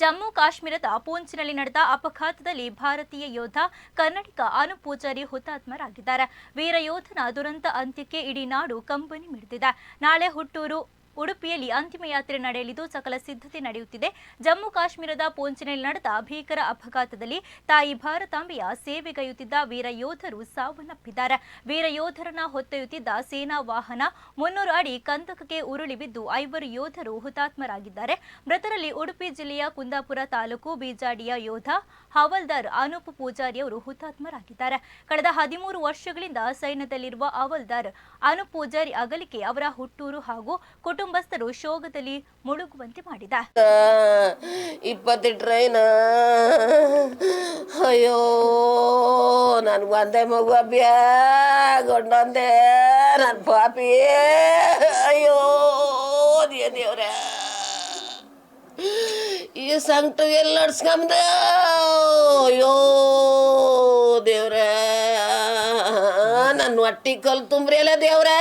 ಜಮ್ಮು ಕಾಶ್ಮೀರದ ಪೂಂಚ್ನಲ್ಲಿ ನಡೆದ ಅಪಘಾತದಲ್ಲಿ ಭಾರತೀಯ ಯೋಧ ಕನ್ನಡಿಗ ಅನು ಪೂಜಾರಿ ಹುತಾತ್ಮರಾಗಿದ್ದಾರೆ. ವೀರ ಯೋಧನ ದುರಂತ ಅಂತ್ಯಕ್ಕೆ ಇಡೀ ನಾಡು ಕಂಬನಿ ಮಿಡಿದಿದೆ. ನಾಳೆ ಹುಟ್ಟೂರು ಉಡುಪಿಯಲ್ಲಿ ಅಂತಿಮ ಯಾತ್ರೆ ನಡೆಯಲಿದ್ದು ಸಕಲ ಸಿದ್ಧತೆ ನಡೆಯುತ್ತಿದೆ. ಜಮ್ಮು ಕಾಶ್ಮೀರದ ಪೂಂಚ್ನಲ್ಲಿ ನಡೆದ ಭೀಕರ ಅಪಘಾತದಲ್ಲಿ ತಾಯಿ ಭಾರತಾಂಬೆಯ ಸೇವೆಗೈಯುತ್ತಿದ್ದ ವೀರ ಯೋಧರು ಸಾವನ್ನಪ್ಪಿದ್ದಾರೆ. ವೀರ ಯೋಧರನ್ನ ಹೊತ್ತೊಯ್ಯುತ್ತಿದ್ದ ಸೇನಾ ವಾಹನ ಮುನ್ನೂರು ಅಡಿ ಕಂದಕಕ್ಕೆ ಉರುಳಿ ಬಿದ್ದು ಐವರು ಯೋಧರು ಹುತಾತ್ಮರಾಗಿದ್ದಾರೆ. ಮೃತರಲ್ಲಿ ಉಡುಪಿ ಜಿಲ್ಲೆಯ ಕುಂದಾಪುರ ತಾಲೂಕು ಬೀಜಾಡಿಯ ಯೋಧ ಹವಲ್ದಾರ್ ಅನೂಪ್ ಪೂಜಾರಿ ಅವರು ಹುತಾತ್ಮರಾಗಿದ್ದಾರೆ. ಕಳೆದ ಹದಿಮೂರು ವರ್ಷಗಳಿಂದ ಸೈನ್ಯದಲ್ಲಿರುವ ಹವಲ್ದಾರ್ ಅನೂಪ್ ಪೂಜಾರಿ ಅಗಲಿಕೆ ಅವರ ಹುಟ್ಟೂರು ಹಾಗೂ ಕುಟುಂಬಸ್ಥರು ಶೋಕದಲ್ಲಿ ಮುಳುಗುವಂತೆ ಮಾಡಿದ. ಇಪ್ಪತ್ತು ಟ್ರೈನ ಅಯ್ಯೋ ನನ್ಗೆ ಒಂದೇ ಮಗು ಅಭ್ಯಾಗೊಂಡೊಂದೇ ನನ್ನ ಪಾಪಿ. ಅಯ್ಯೋ ದೇವ್ರ. ಈ ಸಂಕಟ ಎಲ್ಲ ನಡ್ಸ್ಕೊಂಬ ಅಯ್ಯೋ, ದೇವ್ರ. ನನ್ನ ಹೊಟ್ಟಿ ಕಲ್ ತುಂಬ್ರಿ ಅಲ್ಲ ದೇವ್ರೆ.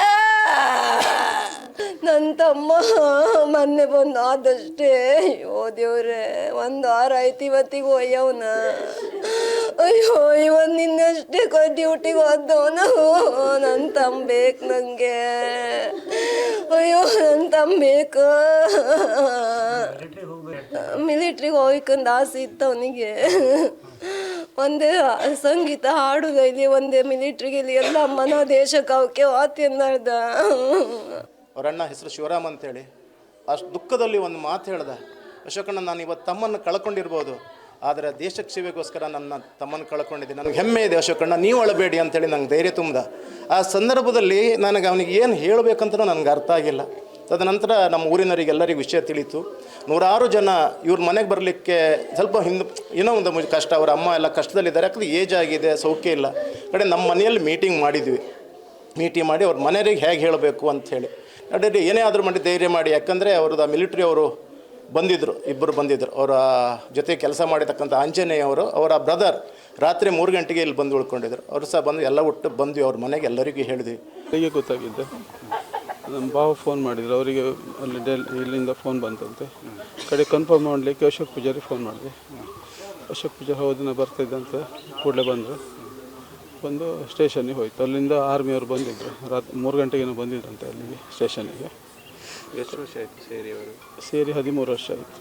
ನನ್ನ ತಮ್ಮ ಮೊನ್ನೆ ಬಂದು ಆದಷ್ಟೇ, ಅಯ್ಯೋ ದೇವ್ರೆ, ಒಂದು ವಾರ ಆಯ್ತು ಇವತ್ತಿಗೆ ಒಯ್ಯವನ. ಅಯ್ಯೋ, ಇವನ್ ನಿನ್ನಷ್ಟೇ ಕೊ ಡ್ಯೂಟಿಗೆ ಹೋದವನು. ನನ್ನ ತಮ್ಮ ಬೇಕು ನನಗೆ ಅಯ್ಯೋ ನನ್ನ ತಮ್ಮ ಬೇಕು. ಮಿಲಿಟ್ರಿಗೆ ಹೋಗ್ಕಂದು ಆಸೆ ಇತ್ತು ಅವನಿಗೆ. ಒಂದೇ ಸಂಗೀತ ಹಾಡುಗೈಲಿ ಒಂದೇ ಮಿಲಿಟ್ರಿಗಲ್ಲಿ ಎಲ್ಲ ಮನೋ ದೇಶಕ್ಕೆ ಅವಕ್ಕೆ ವಾತಿ ಅಂದ ಅವ್ರ ಅಣ್ಣ ಹೆಸರು ಶಿವರಾಮ್ ಅಂತೇಳಿ. ಅಷ್ಟು ದುಃಖದಲ್ಲಿ ಒಂದು ಮಾತು ಹೇಳ್ದೆ. ಅಶೋಕಣ್ಣ, ನಾನು ಇವತ್ತು ತಮ್ಮನ್ನು ಕಳ್ಕೊಂಡಿರ್ಬೋದು. ಆದರೆ ದೇಶಕ್ಕೆ ಸೇವೆಗೋಸ್ಕರ ನನ್ನ ತಮ್ಮನ್ನು ಕಳ್ಕೊಂಡಿದ್ದೀನಿ. ನನಗೆ ಹೆಮ್ಮೆ ಇದೆ ಅಶೋಕಣ್ಣ, ನೀವು ಅಳಬೇಡಿ ಅಂತೇಳಿ ನಂಗೆ ಧೈರ್ಯ ತುಂಬಿದ. ಆ ಸಂದರ್ಭದಲ್ಲಿ ನನಗೆ ಅವನಿಗೆ ಏನು ಹೇಳಬೇಕಂತಲೂ ನನಗೆ ಅರ್ಥ ಆಗಿಲ್ಲ. ತದನಂತರ ನಮ್ಮ ಊರಿನವರಿಗೆ ಎಲ್ಲರಿಗೂ ವಿಷಯ ತಿಳಿತು. ನೂರಾರು ಜನ ಇವ್ರ ಮನೆಗೆ ಬರಲಿಕ್ಕೆ ಸ್ವಲ್ಪ ಹಿಂದೆ, ಏನೋ ಒಂದು ಕಷ್ಟ. ಅವರ ಅಮ್ಮ ಎಲ್ಲ ಕಷ್ಟದಲ್ಲಿದ್ದಾರೆ. ಯಾಕಂದರೆ ಏಜ್ ಆಗಿದೆ, ಸೌಖ್ಯ ಇಲ್ಲ. ಕಡೆ ನಮ್ಮ ಮನೆಯಲ್ಲಿ ಮೀಟಿಂಗ್ ಮಾಡಿದ್ವಿ. ಮೀಟಿಂಗ್ ಮಾಡಿ ಅವ್ರ ಮನೆಯವ್ರಿಗೆ ಹೇಗೆ ಹೇಳಬೇಕು ಅಂಥೇಳಿ ನಡೀರಿ ಏನೇ ಆದರೂ ಮಾಡಿ ಧೈರ್ಯ ಮಾಡಿ, ಯಾಕಂದರೆ ಅವ್ರದ್ದು ಮಿಲಿಟ್ರಿ ಅವರು ಬಂದಿದ್ದರು ಇಬ್ಬರು ಬಂದಿದ್ದರು ಅವರ ಜೊತೆ ಕೆಲಸ ಮಾಡಿರ್ತಕ್ಕಂಥ ಆಂಜನೇಯ ಅವರು, ಅವರ ಬ್ರದರ್ ರಾತ್ರಿ ಮೂರು ಗಂಟೆಗೆ ಇಲ್ಲಿ ಬಂದು ಉಳ್ಕೊಂಡಿದ್ರು. ಅವರು ಸಹ ಬಂದು ಎಲ್ಲ ಒಟ್ಟು ಬಂದ್ವಿ ಅವ್ರ ಮನೆಗೆ ಎಲ್ಲರಿಗೂ ಹೇಳಿದ್ವಿ. ಹೇಗೆ ಗೊತ್ತಾಗಿದ್ದೆ? ನಮ್ಮ ಭಾವ ಫೋನ್ ಮಾಡಿದ್ರು, ಅವರಿಗೆ ಅಲ್ಲಿ ಡೆಲ್, ಇಲ್ಲಿಂದ ಫೋನ್ ಬಂತಂತೆ. ಕಡೆ ಕನ್ಫರ್ಮ್ ಮಾಡಲಿಕ್ಕೆ ಅಶೋಕ್ ಪೂಜಾರಿ ಫೋನ್ ಮಾಡಿದೆ. ಅಶೋಕ್ ಪೂಜಾರಿ ಹೋದಿನ ಅಂತ ಕೂಡಲೇ ಬಂದರು. ಬಂದು ಸ್ಟೇಷನ್ನಿಗೆ ಹೋಯ್ತು. ಅಲ್ಲಿಂದ ಆರ್ಮಿಯವರು ಬಂದಿದ್ದರು ರಾತ್ರಿ ಮೂರು ಗಂಟೆಗೇನೋ ಬಂದಿದ್ರಂತೆ ಅಲ್ಲಿಗೆ ಸ್ಟೇಷನ್ನಿಗೆ ಎಷ್ಟು ವರ್ಷ ಆಯಿತು ಸೇರಿ ಅವರು? ಸೇರಿ ಹದಿಮೂರು ವರ್ಷ ಆಯಿತು.